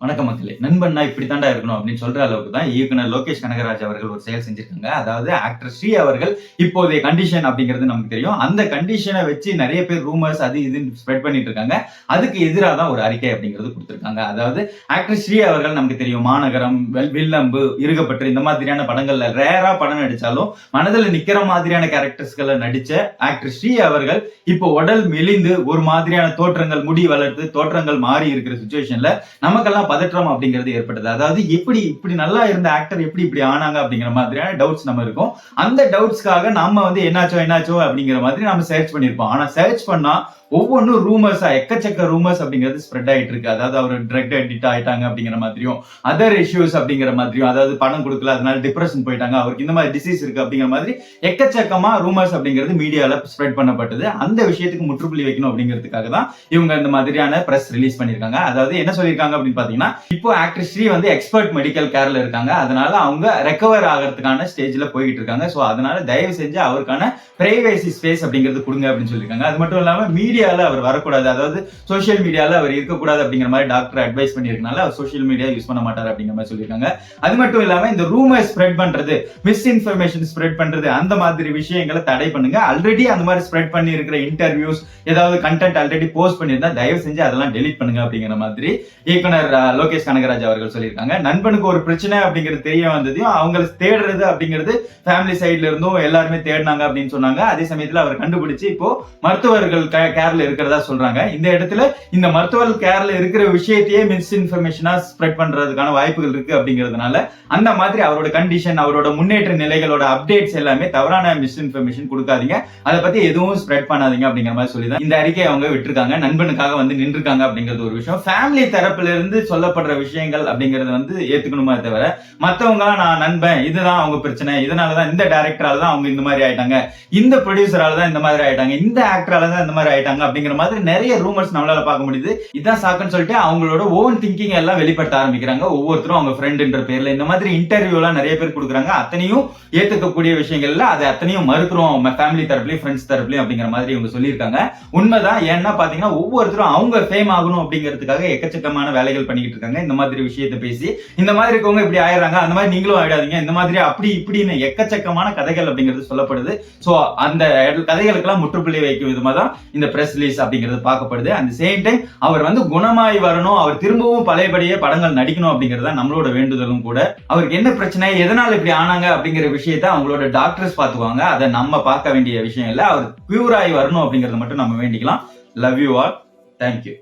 வணக்க மக்களே. நண்பன்னா இப்படி தாண்டா இருக்கணும் அப்படின்னு சொல்ற அளவுக்கு தான் இயக்குனர் லோகேஷ் கனகராஜ் அவர்கள் ஒரு செயல் செஞ்சிருக்காங்க. அதாவது ஆக்டர் ஸ்ரீ அவர்கள் இப்போதைய கண்டிஷன் அப்படிங்கிறது நமக்கு தெரியும். அந்த கண்டிஷனை வச்சு நிறைய பேர் ரூமர்ஸ் அது இதுன்னு ஸ்ப்ரெட் பண்ணிட்டு இருக்காங்க. அதுக்கு எதிராக தான் ஒரு அறிக்கை அப்படிங்கிறது கொடுத்துருக்காங்க. அதாவது ஆக்டர் ஸ்ரீ அவர்கள் நமக்கு தெரியும். மாநகரம் வெல்- வில்லம்பு இருகப்பட்டு இந்த மாதிரியான படங்கள்ல ரேரா படம் நடிச்சாலும் மனதில் நிக்கிற மாதிரியான கேரக்டர்ஸ்களை நடிச்ச ஆக்டர் ஸ்ரீ அவர்கள் இப்போ உடல் மெலிந்து ஒரு மாதிரியான தோற்றங்கள் முடி வளர்த்து தோற்றங்கள் மாறி இருக்கிற சுச்சுவேஷன்ல நமக்கெல்லாம் பதற்றம் அப்படிங்கிறது ஏற்பட்டது. அதாவது எப்படி இப்படி நல்லா இருந்த ஆக்டர் எப்படி இப்படி ஆனாங்க அப்படிங்கிற மாதிரியான டவுட்ஸ் நம்ம இருக்கும். அந்த டவுட்ஸ்க்காக நாம வந்து என்னாச்சோ என்னாச்சோ அப்படிங்கிற மாதிரி நம்ம சர்ச் பண்ணிருப்போம் ஆனா சர்ச் பண்ணா ஒவ்வொன்றும் ரூமர்ஸா எக்கச்சக்க ரூமர்ஸ் அப்படிங்கிறது ஸ்ப்ரெட் ஆயிட்டு இருக்கு. அதாவது அவர் ட்ரக் அடிக்ட் ஆயிட்டாங்க அப்படிங்கிற மாதிரியும் அதர் இஷ்யூஸ் அப்படிங்கிற மாதிரியும் அதாவது பணம் கொடுக்கல அதனால டிப்ரெஷன் போயிட்டாங்க அவருக்கு இந்த மாதிரி டிசீஸ் இருக்கு அப்படிங்கிற மாதிரி எக்கச்சக்கமா ரூமர்ஸ் அப்படிங்கிறது மீடியால ஸ்ப்ரெட் பண்ணப்பட்டது. அந்த விஷயத்துக்கு முற்றுப்புள்ளி வைக்கணும் அப்படிங்கிறதுக்காக தான் இவங்க இந்த மாதிரியான பிரஸ் ரிலீஸ் பண்ணிருக்காங்க அதாவது என்ன சொல்லியிருக்காங்க அப்படின்னு பாத்தீங்கன்னா இப்போ ஆக்டர் ஸ்ரீ வந்து எக்ஸ்பர்ட் மெடிக்கல் கேர்ல இருக்காங்க. அதனால அவங்க ரெக்கவர் ஆகிறதுக்கான ஸ்டேஜ்ல போயிட்டு இருக்காங்க. ஸோ அதனால தயவு செஞ்சு அவருக்கான பிரைவேசி ஸ்பேஸ் அப்படிங்கிறது கொடுங்க அப்படின்னு சொல்லியிருக்காங்க. அது மட்டும் இல்லாம மீடியால அவர் வரக்கூடாது. அதாவது சோஷியல் மீடியால அவர் இருக்கக்கூடாது அப்படிங்கிற மாதிரி டாக்டர் அட்வைஸ் பண்ணியிருக்கனால அவர் சோஷியல் மீடியா யூஸ் பண்ண மாட்டார் அப்படிங்கிற மாதிரி சொல்லியிருக்காங்க. அது மட்டும் இல்லாம இந்த ரூமர் ஸ்ப்ரெட் பண்றது மிஸ் இன்ஃபர்மேஷன் ஸ்ப்ரெட் பண்றது அந்த மாதிரி விஷயங்களை தடை பண்ணுங்க. ஆல்ரெடி அந்த மாதிரி ஸ்ப்ரெட் பண்ணி இருக்கிற இன்டர்வியூஸ் ஏதாவது கண்டென்ட் ஆல்ரெடி போஸ்ட் பண்ணியிருந்தா தயவு செஞ்சு அதெல்லாம் டெலீட் பண்ணுங்க அப்படிங்கிற மாதிரி இயக்குனர் லோகேஷ் கனகராஜ் அவர்கள் சொல்லியிருக்காங்க. நண்பனுக்கு ஒரு பிரச்சனை அப்படிங்கிறது தெரிய வந்ததையும் அவங்களை தேடுறது அப்படிங்கிறது ஃபேமிலி சைட்ல இருந்தும் எல்லாருமே தேடினாங்க அப்படின்னு சொன்னாங்க. அதே சமயத்துல அவர் கண்டுபிடிச்சு இப்போ மருத்துவர்கள் கேர்ல இருக்கிறதா சொல்றாங்க. இந்த இடத்துல இந்த மருத்துவர்கள் கேர்ல இருக்கிற விஷயத்தையே மிஸ்இன்ஃபர்மேஷனா ஸ்ப்ரெட் பண்றதுக்கான வாய்ப்புகள் இருக்கு அப்படிங்கிறதுனால அந்த மாதிரி அவரோட கண்டிஷன் அவரோட முன்னேற்ற நிலைகளோட அப்டேட்ஸ் எல்லாமே தவறான மிஸ்இன்ஃபர்மேஷன் கொடுக்காதீங்க. அதை பத்தி எதுவும் ஸ்ப்ரெட் பண்ணாதீங்க அப்படிங்கிற மாதிரி சொல்லி தான் இந்த அறிக்கையை அவங்க விட்டுருக்காங்க. நண்பனுக்காக வந்து நின்றுருக்காங்க அப்படிங்கிறது ஒரு விஷயம். ஃபேமிலி தரப்புல இருந்து சொல்லப்படுற விஷயங்கள் அப்படிங்கறது வந்து ஏத்துக்கணுமா தவிர மத்தவங்க நான் நண்பன் இதுதான் அவங்க பிரச்சனை இதனாலதான் இந்த டைரக்டரால தான் அவங்க இந்த மாதிரி ஆயிட்டாங்க இந்த ப்ரொடியூசரால தான் இந்த மாதிரி ஆயிட்டாங்க இந்த ஆக்டரால தான் இந்த மாதிரி ஆயிட்டாங்க அப்படிங்கிற மாதிரி நிறைய ரூமர்ஸ் நம்மளால பார்க்க முடியுது. இதான் சாக்குன்னு சொல்லிட்டு அவங்களோட ஓன் திங்கிங் எல்லாம் வெளிப்படுத்த ஆரம்பிக்கிறாங்க. ஒவ்வொருத்தரும் அவங்க ஃப்ரெண்டுன்ற பேர்ல இந்த மாதிரி இன்டர்வியூ எல்லாம் நிறைய பேர் கொடுக்குறாங்க. அத்தனையும் ஏத்துக்கக்கூடிய விஷயங்கள்ல அதை அத்தனையும் மறுக்கிறோம். ஃபேமிலி தரப்புலயும் ஃப்ரெண்ட்ஸ் தரப்புலயும் அப்படிங்கிற மாதிரி இவங்க சொல்லியிருக்காங்க. உண்மைதான். ஏன்னா பாத்தீங்கன்னா ஒவ்வொருத்தரும் அவங்க ஃபேம் ஆகணும் அப்படிங்கிறதுக்காக எக்கச்சக்கமான வேலைகள் பண்ணிக்கிட்டு இருக்காங்க இந்த மாதிரி விஷயத்த பேசி இந்த மாதிரி இருக்கவங்க இப்படி ஆயிடுறாங்க. அந்த மாதிரி நீங்களும் ஆயிடாதீங்க. இந்த மாதிரி அப்படி இப்படின்னு எக்கச்சக்கமான கதைகள் அப்படிங்கிறது சொல்லப்படுது. சோ அந்த கதைகளுக்கெல்லாம் முற்றுப்புள்ளி வைக்கும் விதமா தான் இந்த பிரஸ் ரிலீஸ் அப்படிங்கிறது பார்க்கப்படுது. அந்த சேம் டைம் அவர் வந்து குணமாய் வரணும் அவர் திரும்பவும் பழையபடியே படங்கள் நடிக்கணும் அப்படிங்கிறது தான் நம்மளோட வேண்டுதலும் கூட. அவருக்கு என்ன பிரச்சனை எதனால இப்படி ஆனாங்க அப்படிங்கிற விஷயத்த அவங்களோட டாக்டர்ஸ் பார்த்துக்குவாங்க. அதை நம்ம பார்க்க வேண்டிய விஷயம் இல்லை. அவர் பியூர் ஆகி வரணும் அப்படிங்கறத மட்டும் நம்ம வேண்டிக்கலாம். Love you all thank you